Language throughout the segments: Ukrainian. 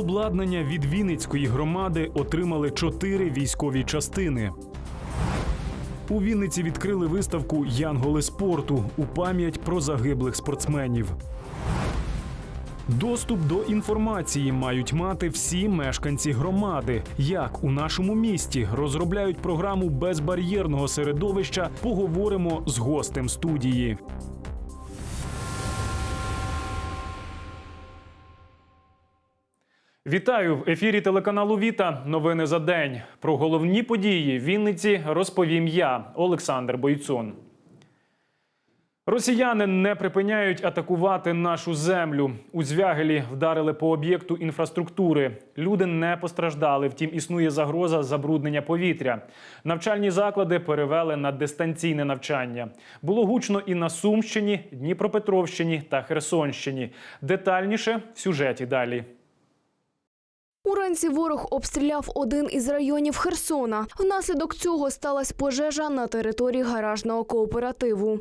Обладнання від Вінницької громади отримали чотири військові частини. У Вінниці відкрили виставку Янголи спорту у пам'ять про загиблих спортсменів. Доступ до інформації мають мати всі мешканці громади. Як у нашому місті розробляють програму безбар'єрного середовища, поговоримо з гостем студії. Вітаю в ефірі телеканалу Віта. Новини за день. Про головні події в Вінниці розповім я, Олександр Бойцун. Росіяни не припиняють атакувати нашу землю. У Звягелі вдарили по об'єкту інфраструктури. Люди не постраждали, втім існує загроза забруднення повітря. Навчальні заклади перевели на дистанційне навчання. Було гучно і на Сумщині, Дніпропетровщині та Херсонщині. Детальніше в сюжеті далі. Уранці ворог обстріляв один із районів Херсона. Внаслідок цього сталася пожежа на території гаражного кооперативу.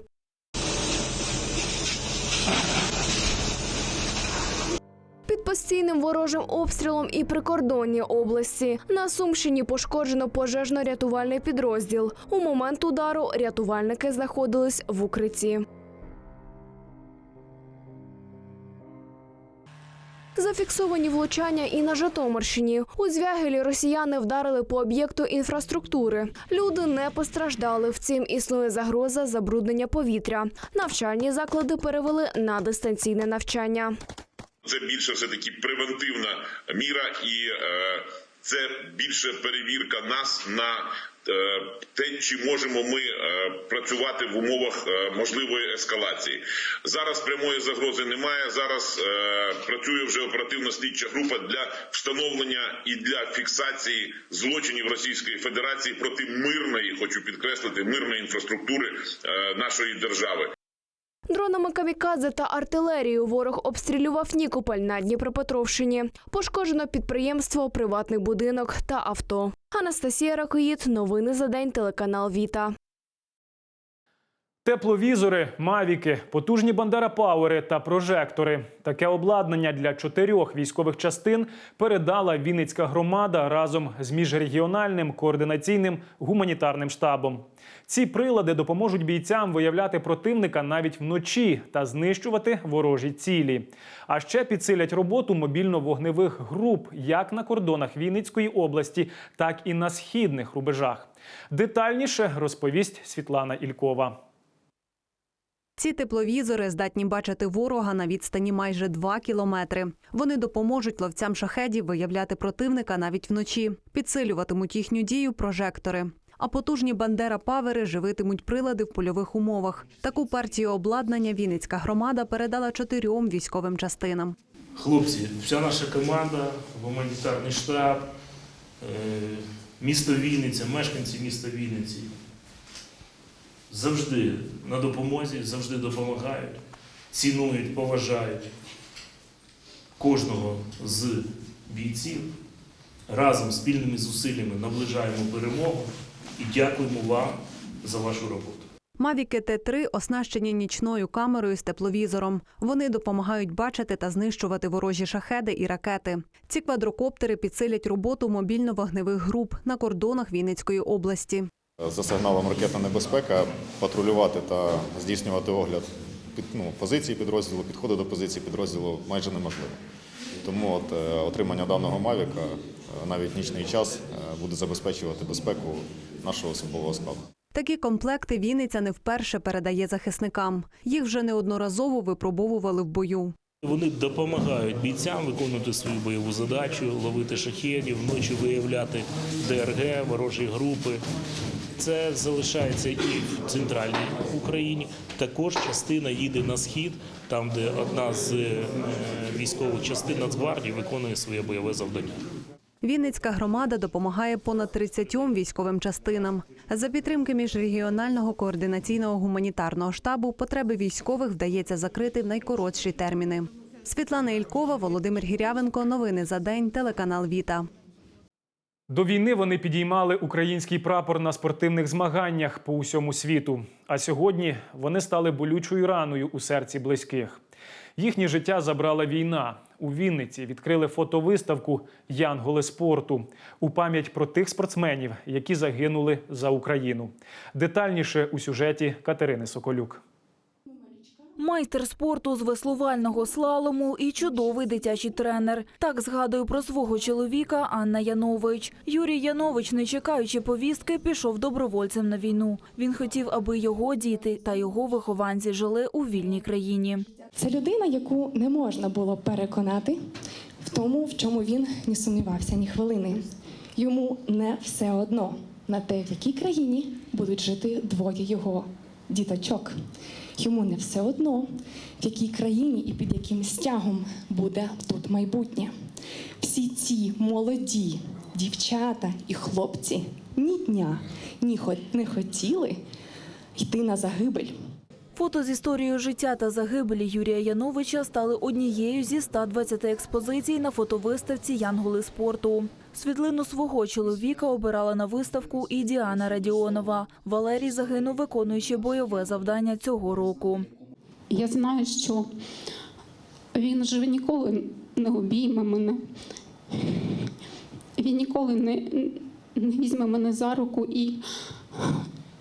Під постійним ворожим обстрілом і прикордонні області на Сумщині пошкоджено пожежно-рятувальний підрозділ. У момент удару рятувальники знаходились в укритті. Зафіксовані влучання і на Житомирщині. У Звягелі росіяни вдарили по об'єкту інфраструктури. Люди не постраждали. Втім, існує загроза забруднення повітря. Навчальні заклади перевели на дистанційне навчання. Це більше все таки превентивна міра, і е, це більше перевірка нас на те, чи можемо ми е, працювати в умовах е, можливої ескалації. Зараз прямої загрози немає. Зараз е, працює вже оперативно слідча група для встановлення і для фіксації злочинів Російської Федерації проти мирної, хочу підкреслити, мирної інфраструктури е, нашої держави. Дронами камікадзе та артилерією ворог обстрілював Нікополь на Дніпропетровщині. Пошкоджено підприємство, приватний будинок та авто. Анастасія Ракоїд. Новини за день. Телеканал Віта. Тепловізори, мавіки, потужні бандера-пауери та прожектори. Таке обладнання для чотирьох військових частин передала Вінницька громада разом з міжрегіональним координаційним гуманітарним штабом. Ці прилади допоможуть бійцям виявляти противника навіть вночі та знищувати ворожі цілі. А ще підсилять роботу мобільно-вогневих груп як на кордонах Вінницької області, так і на східних рубежах. Детальніше розповість Світлана Ількова. Ці тепловізори здатні бачити ворога на відстані майже 2 кілометри. Вони допоможуть ловцям шахедів виявляти противника навіть вночі, підсилюватимуть їхню дію прожектори. А потужні бандера-павери живитимуть прилади в польових умовах. Таку партію обладнання Вінницька громада передала чотирьом військовим частинам. Хлопці, вся наша команда, гуманітарний штаб, е, місто Вінниця, мешканці міста Вінниці завжди на допомозі, завжди допомагають, цінують, поважають кожного з бійців. Разом спільними зусиллями наближаємо перемогу і дякуємо вам за вашу роботу. Мавіки Т-3 оснащені нічною камерою з тепловізором. Вони допомагають бачити та знищувати ворожі шахеди і ракети. Ці квадрокоптери підсилять роботу мобільно-вогневих груп на кордонах Вінницької області. За сигналом ракетна небезпека патрулювати та здійснювати огляд під, ну, позиції підрозділу, підходи до позиції підрозділу майже неможливо. Тому от, е, отримання даного Мавіка е, навіть нічний час е, буде забезпечувати безпеку нашого особового складу. Такі комплекти Вінниця не вперше передає захисникам. Їх вже неодноразово випробовували в бою. Вони допомагають бійцям виконувати свою бойову задачу, ловити шахедів, вночі виявляти ДРГ, ворожі групи. Це залишається і в центральній Україні. Також частина їде на схід, там де одна з е, військових частин Нацгвардії виконує своє бойове завдання. Вінницька громада допомагає понад 30 військовим частинам. За підтримки міжрегіонального координаційного гуманітарного штабу потреби військових вдається закрити в найкоротші терміни. Світлана Ількова, Володимир Гірявенко. Новини за день. Телеканал Віта. До війни вони підіймали український прапор на спортивних змаганнях по усьому світу. А сьогодні вони стали болючою раною у серці близьких. Їхнє життя забрала війна. у Вінниці відкрили фотовиставку Янголи спорту у пам'ять про тих спортсменів, які загинули за Україну. Детальніше у сюжеті Катерини Соколюк. Майстер спорту з веслувального слалому і чудовий дитячий тренер. Так згадує про свого чоловіка Анна Янович. Юрій Янович, не чекаючи повістки, пішов добровольцем на війну. Він хотів, аби його діти та його вихованці жили у вільній країні. Це людина, яку не можна було переконати в тому, в чому він не сумнівався ні хвилини. Йому не все одно на те, в якій країні будуть жити двоє його діточок. Йому не все одно, в якій країні і під яким стягом буде тут майбутнє. Всі ці молоді дівчата і хлопці ні дня ні не хотіли йти на загибель. Фото з історією життя та загибелі Юрія Яновича стали однією зі 120 експозицій на фотовиставці Янголи спорту. Світлину свого чоловіка обирала на виставку і Діана Радіонова. Валерій загинув, виконуючи бойове завдання цього року. Я знаю, що він вже ніколи не обійме мене. Він ніколи не, не візьме мене за руку і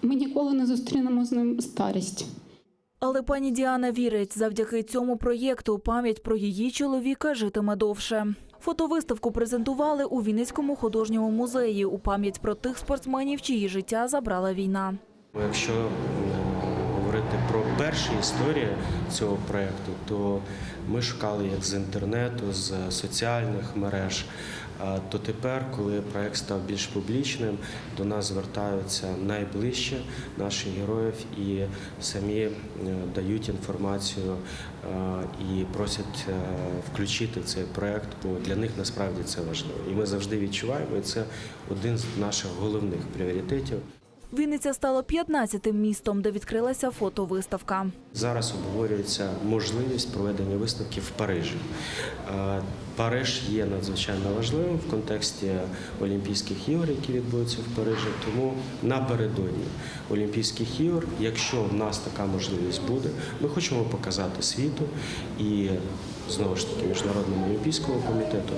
ми ніколи не зустрінемо з ним старість. Але пані Діана вірить, завдяки цьому проєкту пам'ять про її чоловіка житиме довше. Фотовиставку презентували у Вінницькому художньому музеї у пам'ять про тих спортсменів, чиї життя забрала війна. Якщо говорити про перші історії цього проєкту, то ми шукали як з інтернету, з соціальних мереж. То тепер, коли проєкт став більш публічним, до нас звертаються найближче наших героїв і самі е, дають інформацію е, і просять е, включити цей проєкт, бо для них насправді це важливо. І ми завжди відчуваємо, і це один з наших головних пріоритетів. Вінниця стала 15-тим містом, де відкрилася фотовиставка. Зараз обговорюється можливість проведення виставки в Парижі. Париж є надзвичайно важливим в контексті Олімпійських ігор, які відбудуться в Парижі. Тому напередодні Олімпійських ігор, якщо в нас така можливість буде, ми хочемо показати світу і знову ж таки міжнародному олімпійському комітету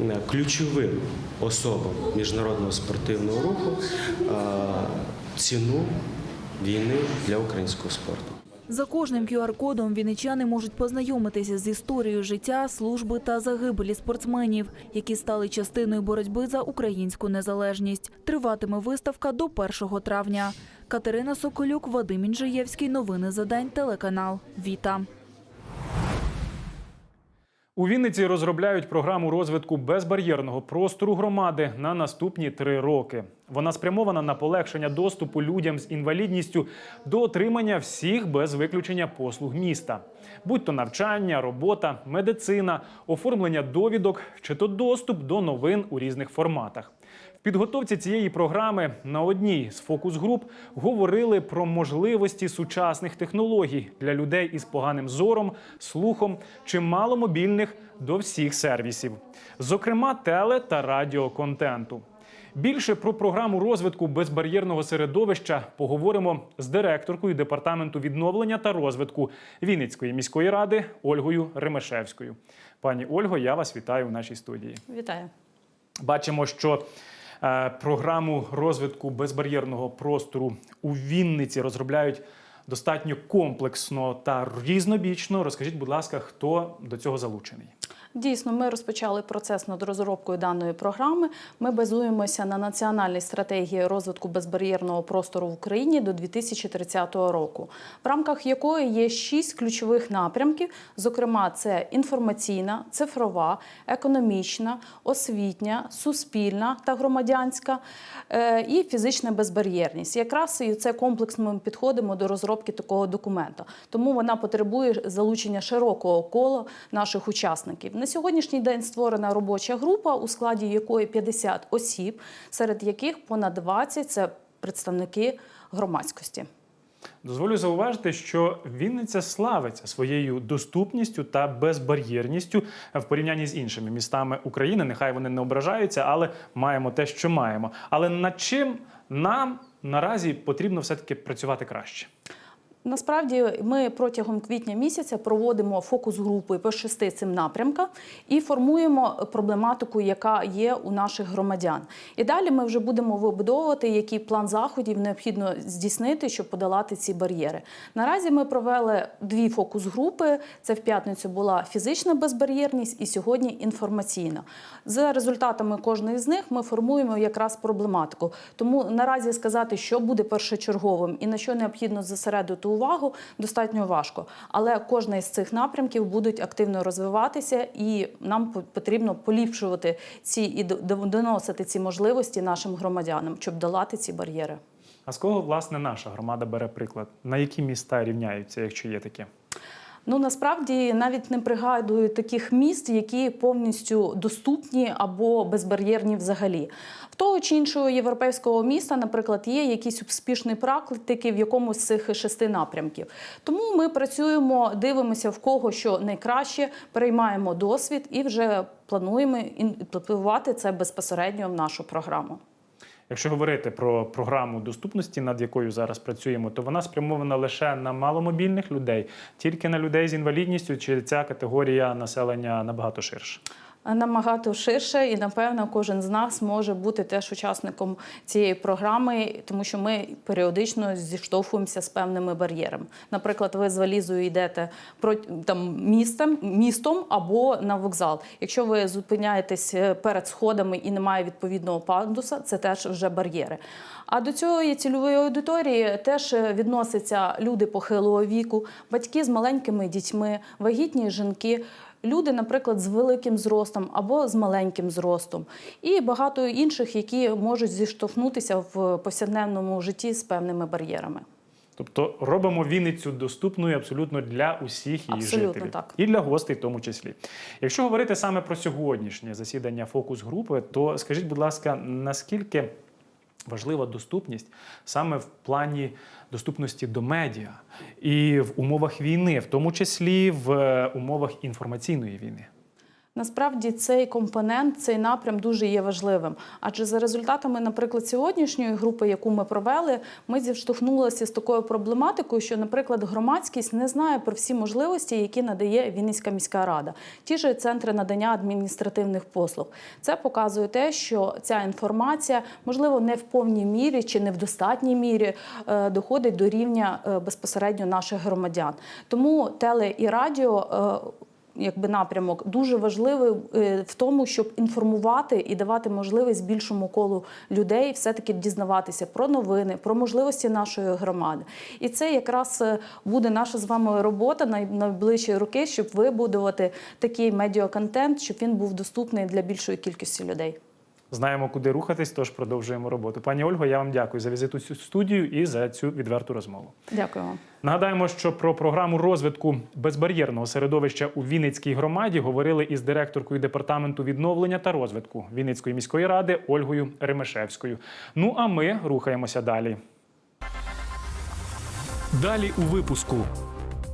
е, ключовим особам міжнародного спортивного руху е, ціну війни для українського спорту. За кожним QR-кодом вінничани можуть познайомитися з історією життя, служби та загибелі спортсменів, які стали частиною боротьби за українську незалежність. Триватиме виставка до 1 травня. Катерина Соколюк, Вадим Інжиєвський. Новини за день. Телеканал Віта. У Вінниці розробляють програму розвитку безбар'єрного простору громади на наступні три роки. Вона спрямована на полегшення доступу людям з інвалідністю до отримання всіх без виключення послуг міста, будь то навчання, робота, медицина, оформлення довідок чи то доступ до новин у різних форматах. Підготовці цієї програми на одній з фокус-груп говорили про можливості сучасних технологій для людей із поганим зором, слухом чи маломобільних до всіх сервісів, зокрема теле та радіоконтенту. Більше про програму розвитку безбар'єрного середовища поговоримо з директоркою департаменту відновлення та розвитку Вінницької міської ради Ольгою Ремешевською. Пані Ольго, я вас вітаю в нашій студії. Вітаю. Бачимо, що програму розвитку безбар'єрного простору у Вінниці розробляють достатньо комплексно та різнобічно. Розкажіть, будь ласка, хто до цього залучений? Дійсно, ми розпочали процес над розробкою даної програми. Ми базуємося на національній стратегії розвитку безбар'єрного простору в Україні до 2030 року, в рамках якої є шість ключових напрямків. Зокрема, це інформаційна, цифрова, економічна, освітня, суспільна та громадянська е, і фізична безбар'єрність. Якраз і це комплексно ми підходимо до розробки такого документа. Тому вона потребує залучення широкого кола наших учасників. На сьогоднішній день створена робоча група, у складі якої 50 осіб, серед яких понад 20 – це представники громадськості. Дозволю зауважити, що Вінниця славиться своєю доступністю та безбар'єрністю в порівнянні з іншими містами України. Нехай вони не ображаються, але маємо те, що маємо. Але над чим нам наразі потрібно все таки працювати краще? Насправді ми протягом квітня місяця проводимо фокус групи по шести цим напрямкам і формуємо проблематику, яка є у наших громадян. І далі ми вже будемо вибудовувати, який план заходів необхідно здійснити, щоб подолати ці бар'єри. Наразі ми провели дві фокус групи. Це в п'ятницю була фізична безбар'єрність і сьогодні інформаційна. За результатами кожної з них ми формуємо якраз проблематику. Тому наразі сказати, що буде першочерговим і на що необхідно зосередити увагу, достатньо важко. Але кожна із цих напрямків будуть активно розвиватися, і нам потрібно поліпшувати ці і до- до- доносити ці можливості нашим громадянам, щоб долати ці бар'єри. А з кого власне наша громада бере приклад? На які міста рівняються, якщо є такі? Ну насправді навіть не пригадую таких міст, які повністю доступні або безбар'єрні взагалі. В того чи іншого європейського міста, наприклад, є якісь успішні практики в якомусь з цих шести напрямків. Тому ми працюємо, дивимося в кого що найкраще, переймаємо досвід і вже плануємо інтегрувати це безпосередньо в нашу програму. Якщо говорити про програму доступності, над якою зараз працюємо, то вона спрямована лише на маломобільних людей, тільки на людей з інвалідністю, чи ця категорія населення набагато ширша? Набагато ширше, і напевно кожен з нас може бути теж учасником цієї програми, тому що ми періодично зіштовхуємося з певними бар'єрами. Наприклад, ви з валізою йдете там містом, містом або на вокзал. Якщо ви зупиняєтесь е, перед сходами і немає відповідного пандуса, це теж вже бар'єри. А до цієї цільової аудиторії теж е, відносяться люди похилого віку, батьки з маленькими дітьми, вагітні жінки. Люди, наприклад, з великим зростом або з маленьким зростом, і багато інших, які можуть зіштовхнутися в повсякденному житті з певними бар'єрами. Тобто робимо Вінницю доступною абсолютно для усіх її Абсолютно жителів так. і для гостей, в тому числі. Якщо говорити саме про сьогоднішнє засідання фокус групи, то скажіть, будь ласка, наскільки важлива доступність саме в плані доступності до медіа і в умовах війни, в тому числі в е, умовах інформаційної війни? Насправді цей компонент, цей напрям дуже є важливим. Адже за результатами, наприклад, сьогоднішньої групи, яку ми провели, ми зіштовхнулися з такою проблематикою, що, наприклад, громадськість не знає про всі можливості, які надає Вінницька міська рада, ті ж центри надання адміністративних послуг. Це показує те, що ця інформація, можливо, не в повній мірі чи не в достатній мірі е, доходить до рівня е, безпосередньо наших громадян. Тому теле і радіо. Якби напрямок дуже важливий е, в тому, щоб інформувати і давати можливість більшому колу людей все-таки дізнаватися про новини, про можливості нашої громади. І це якраз е, буде наша з вами робота на найближчі роки, щоб вибудувати такий медіаконтент, щоб він був доступний для більшої кількості людей. Знаємо, куди рухатись, тож продовжуємо роботу. Пані Ольго, я вам дякую за візит у цю студію і за цю відверту розмову. Дякую вам. Нагадаємо, що про програму розвитку безбар'єрного середовища у Вінницькій громаді говорили із директоркою департаменту відновлення та розвитку Вінницької міської ради Ольгою Ремешевською. Ну а ми рухаємося далі. Далі у випуску.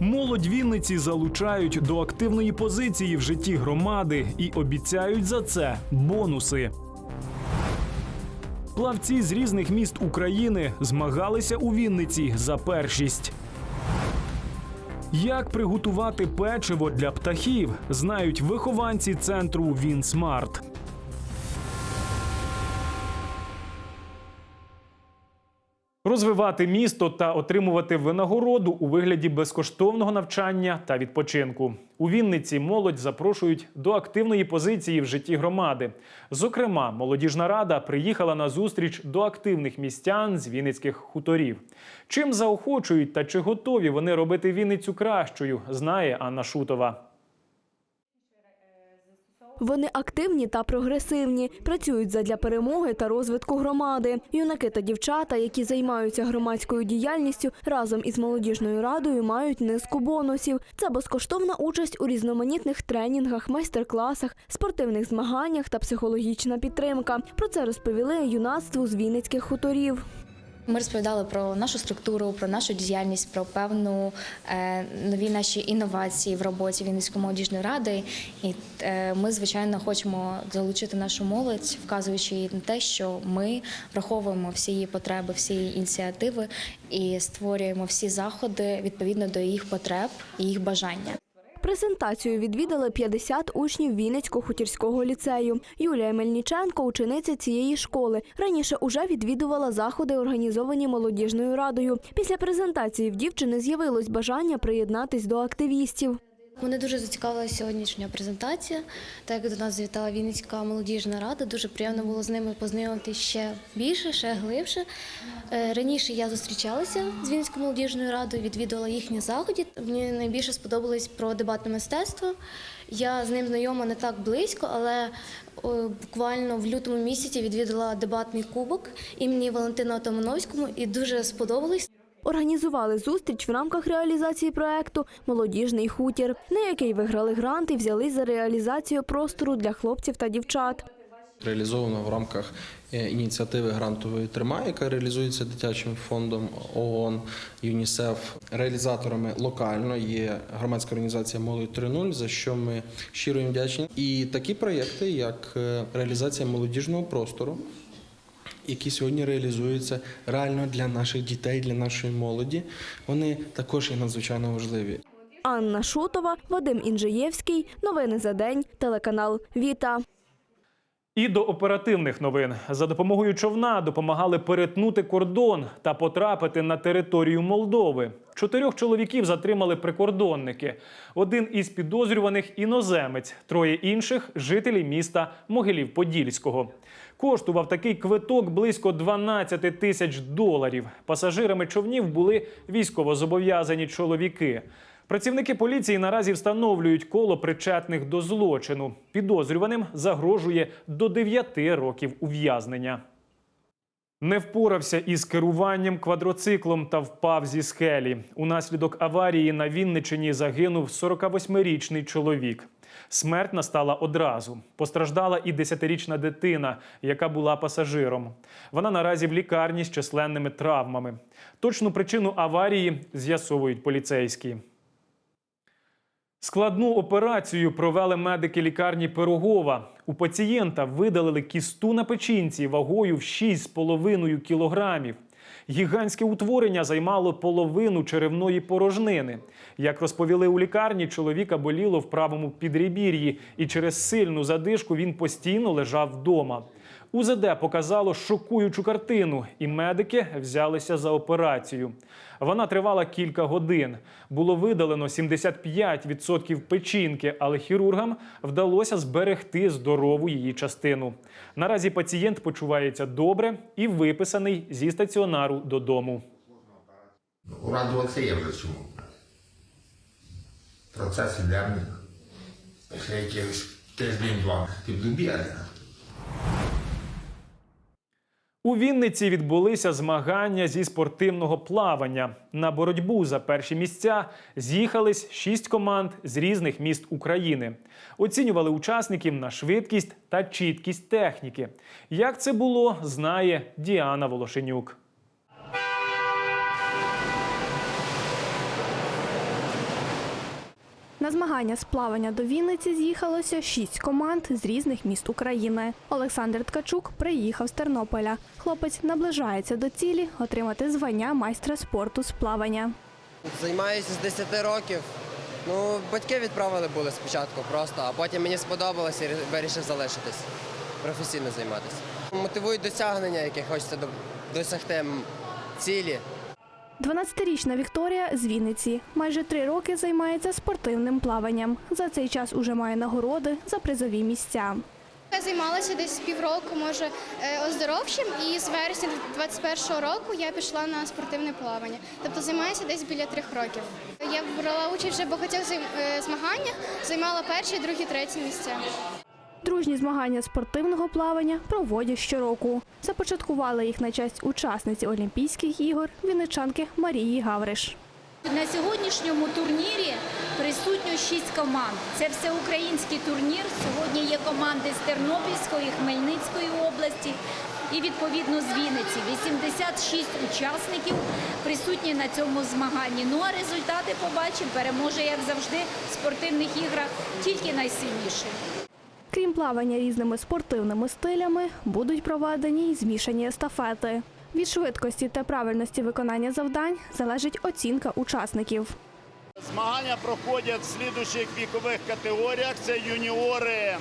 Молодь Вінниці залучають до активної позиції в житті громади і обіцяють за це бонуси. Плавці з різних міст України змагалися у Вінниці за першість. Як приготувати печиво для птахів, знають вихованці центру Вінсмарт. Розвивати місто та отримувати винагороду у вигляді безкоштовного навчання та відпочинку. У Вінниці молодь запрошують до активної позиції в житті громади. Зокрема, молодіжна рада приїхала на зустріч до активних містян з Вінницьких хуторів. Чим заохочують та чи готові вони робити Вінницю кращою, знає Анна Шутова. Вони активні та прогресивні, працюють задля перемоги та розвитку громади. Юнаки та дівчата, які займаються громадською діяльністю, разом із молодіжною радою мають низку бонусів. Це безкоштовна участь у різноманітних тренінгах, майстер-класах, спортивних змаганнях та психологічна підтримка. Про це розповіли юнацтву з Вінницьких хуторів. Ми розповідали про нашу структуру, про нашу діяльність, про певну е, нові наші інновації в роботі Вінницької молодіжної ради. І е, ми, звичайно, хочемо залучити нашу молодь, вказуючи їй на те, що ми враховуємо всі її потреби, всі її ініціативи і створюємо всі заходи відповідно до їх потреб і їх бажання. Презентацію відвідали 50 учнів Вінницько-хутірського ліцею. Юлія Мельніченко, учениця цієї школи, раніше уже відвідувала заходи, організовані молодіжною радою. Після презентації в дівчини з'явилось бажання приєднатись до активістів. Мене дуже зацікавила сьогоднішня презентація. Так як до нас завітала Вінницька молодіжна рада, дуже приємно було з ними познайомитися ще більше, ще глибше. Е, Раніше я зустрічалася з Вінницькою молодіжною радою, відвідувала їхні заходи. Мені найбільше сподобалось про дебатне мистецтво. Я з ним знайома не так близько, але буквально в лютому місяці відвідала дебатний кубок імені Валентина Отомановському і дуже сподобалось. Організували зустріч в рамках реалізації проекту Молодіжний хутір, на який виграли грант і взялись за реалізацію простору для хлопців та дівчат. реалізовано в рамках е, ініціативи грантової трима, яка реалізується дитячим фондом ООН, ЮНІСЕФ. Реалізаторами локально є громадська організація Молодь 3.0, за що ми щиро їм вдячні. І такі проєкти, як е, реалізація молодіжного простору. Які сьогодні реалізуються реально для наших дітей, для нашої молоді, вони також є надзвичайно важливі. Анна Шутова, Вадим Інжиєвський. Новини за день. Телеканал Віта. І до оперативних новин за допомогою човна допомагали перетнути кордон та потрапити на територію Молдови. Чотирьох чоловіків затримали прикордонники. Один із підозрюваних іноземець, троє інших жителі міста Могилів-Подільського. Коштував такий квиток близько 12 тисяч доларів. Пасажирами човнів були військовозобов'язані чоловіки. Працівники поліції наразі встановлюють коло причетних до злочину. Підозрюваним загрожує до 9 років ув'язнення. Не впорався із керуванням квадроциклом та впав зі скелі. Унаслідок аварії на Вінничині загинув 48-річний чоловік. Смерть настала одразу. Постраждала і 10-річна дитина, яка була пасажиром. Вона наразі в лікарні з численними травмами. Точну причину аварії з'ясовують поліцейські. Складну операцію провели медики лікарні Пирогова. У пацієнта видалили кісту на печінці вагою в 6,5 кілограмів. Гігантське утворення займало половину черевної порожнини. Як розповіли у лікарні, чоловіка боліло в правому підребір'ї, і через сильну задишку він постійно лежав вдома. УЗД показало шокуючу картину, і медики взялися за операцію. Вона тривала кілька годин. Було видалено 75% печінки, але хірургам вдалося зберегти здорову її частину. Наразі пацієнт почувається добре і виписаний зі стаціонару додому. Урадуватися є вже чому. Процес іде. Після якихось тиждень-два піддубіли. У Вінниці відбулися змагання зі спортивного плавання. На боротьбу за перші місця з'їхались шість команд з різних міст України. Оцінювали учасників на швидкість та чіткість техніки. Як це було, знає Діана Волошенюк. На змагання з плавання до Вінниці з'їхалося шість команд з різних міст України. Олександр Ткачук приїхав з Тернополя. Хлопець наближається до цілі отримати звання майстра спорту з плавання. Займаюся з 10 років. Ну, батьки відправили були спочатку просто, а потім мені сподобалося і вирішив залишитись, професійно займатися. Мотивують досягнення, які хочеться досягти цілі. 12-річна Вікторія з Вінниці майже три роки займається спортивним плаванням. За цей час уже має нагороди за призові місця. Я займалася десь півроку, може, е, оздоровчим, і з вересня 21-го року я пішла на спортивне плавання. Тобто займаюся десь біля трьох років. Я брала участь вже в багатьох е, змаганнях, займала перші, другі, треті місця. Дружні змагання спортивного плавання проводять щороку. Започаткували їх на честь учасниці Олімпійських ігор вінничанки Марії Гавриш. На сьогоднішньому турнірі присутньо шість команд. Це всеукраїнський турнір. Сьогодні є команди з Тернопільської, Хмельницької області і відповідно з Вінниці. 86 учасників присутні на цьому змаганні. Ну а результати побачимо. Переможе, як завжди, в спортивних іграх тільки найсильніший. Крім плавання різними спортивними стилями, будуть проведені й змішані естафети. Від швидкості та правильності виконання завдань залежить оцінка учасників. Змагання проходять в слідуючих вікових категоріях. Це юніори, е,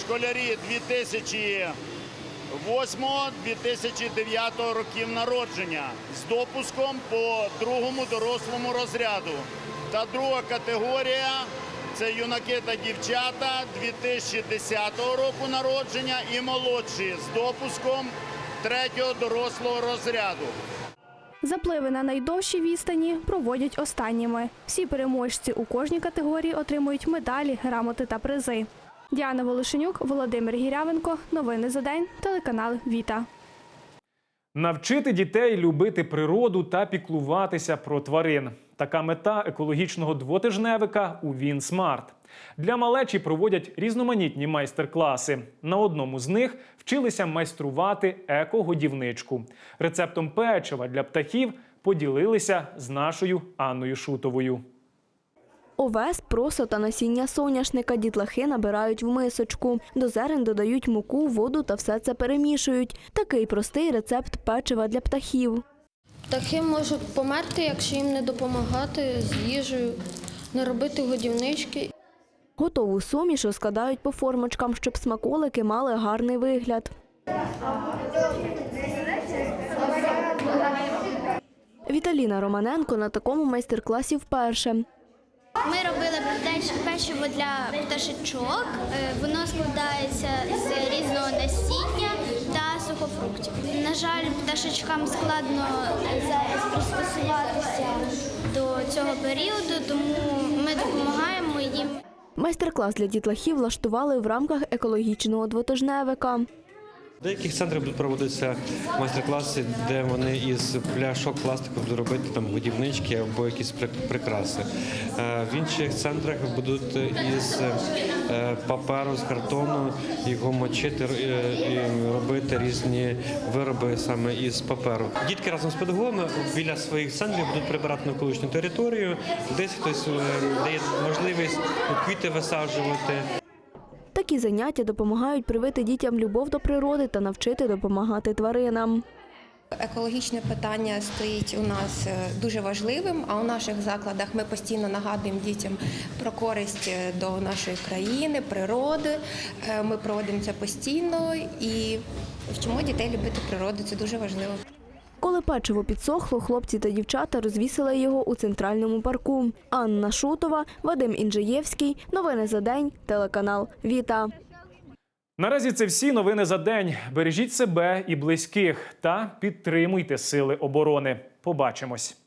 школярі 2008-2009 років народження з допуском по другому дорослому розряду. Та друга категорія це юнаки та дівчата 2010 року народження і молодші з допуском третього дорослого розряду. Запливи на найдовші відстані проводять останніми. Всі переможці у кожній категорії отримують медалі, грамоти та призи. Діана Волошенюк, Володимир Гірявенко. Новини за день. Телеканал Віта. Навчити дітей любити природу та піклуватися про тварин. Така мета екологічного двотижневика у Вінсмарт. Для малечі проводять різноманітні майстер-класи. На одному з них вчилися майструвати еко-годівничку. Рецептом печива для птахів поділилися з нашою Анною Шутовою. Овес, просо та насіння соняшника дітлахи набирають в мисочку. До зерен додають муку, воду та все це перемішують. Такий простий рецепт печива для птахів. Птахи можуть померти, якщо їм не допомагати з їжею, не робити годівнички. Готову суміш розкладають по формочкам, щоб смаколики мали гарний вигляд. Віталіна Романенко на такому майстер-класі вперше. Ми робили печиво для пташечок. Е, Воно складається з різного насіння та сухофруктів. На жаль, пташечкам складно зараз пристосуватися до цього періоду, тому ми допомагаємо їм. Майстер-клас для дітлахів влаштували в рамках екологічного двотижневика. Деяких центрах будуть проводитися майстер-класи, де вони із пляшок пластику будуть робити там годівнички або якісь прикраси. Е, В інших центрах будуть із е, паперу, з картону його мочити е, і робити різні вироби саме із паперу. Дітки разом з педагогами біля своїх центрів будуть прибирати навколишню територію. Десь хтось дає можливість квіти висаджувати. Такі заняття допомагають привити дітям любов до природи та навчити допомагати тваринам. Екологічне питання стоїть у нас е, дуже важливим, а у наших закладах ми постійно нагадуємо дітям про користь е, до нашої країни, природи. Е, Ми проводимо це постійно і вчимо дітей любити природу. Це дуже важливо. Коли печиво підсохло, хлопці та дівчата розвісили його у центральному парку. Анна Шутова, Вадим Інжиєвський. Новини за день. Телеканал Віта. Наразі це всі новини за день. Бережіть себе і близьких та підтримуйте сили оборони. Побачимось.